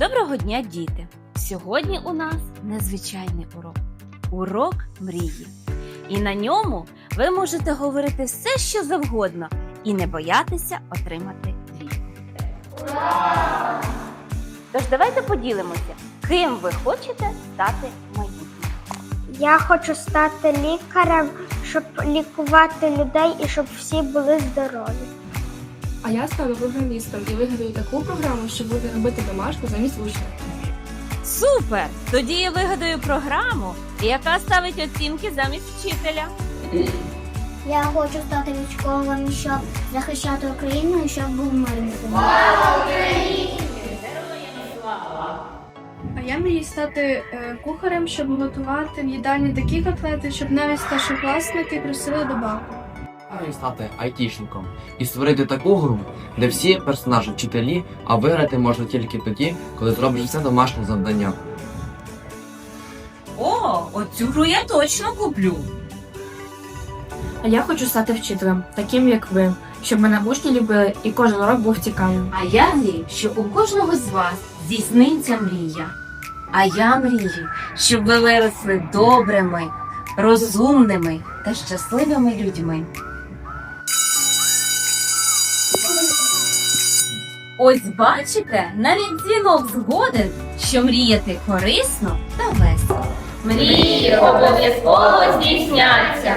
Доброго дня, діти! Сьогодні у нас незвичайний урок урок мрії. І на ньому ви можете говорити все, що завгодно, і не боятися отримати двійку. Тож давайте поділимося, ким ви хочете стати в майбутньому. Я хочу стати лікарем, щоб лікувати людей і щоб всі були здорові. А я стану програмістом і вигадаю таку програму, що буде робити домашку замість учня. Супер! Тоді я вигадаю програму, яка ставить оцінки замість вчителя. Я хочу стати військовим, щоб захищати Україну і щоб був мир. А я мрію стати е, кухарем, щоб готувати в їдальні такі котлети, щоб навіть старшокласники просили добавку. Маю стати айтішником і створити таку гру, де всі персонажі вчителі, а виграти можна тільки тоді, коли зробиш все домашнє завдання. О, оцю гру я точно куплю. А я хочу стати вчителем, таким як ви, щоб мене учні любили і кожен урок був цікавим. А я мрію, що у кожного з вас здійсниться мрія. А я мрію, щоб ви виросли добрими, розумними та щасливими людьми. Ось бачите, навіть дзвінок згоден, що мріяти корисно та весело. Мрії обов'язково здійсняться.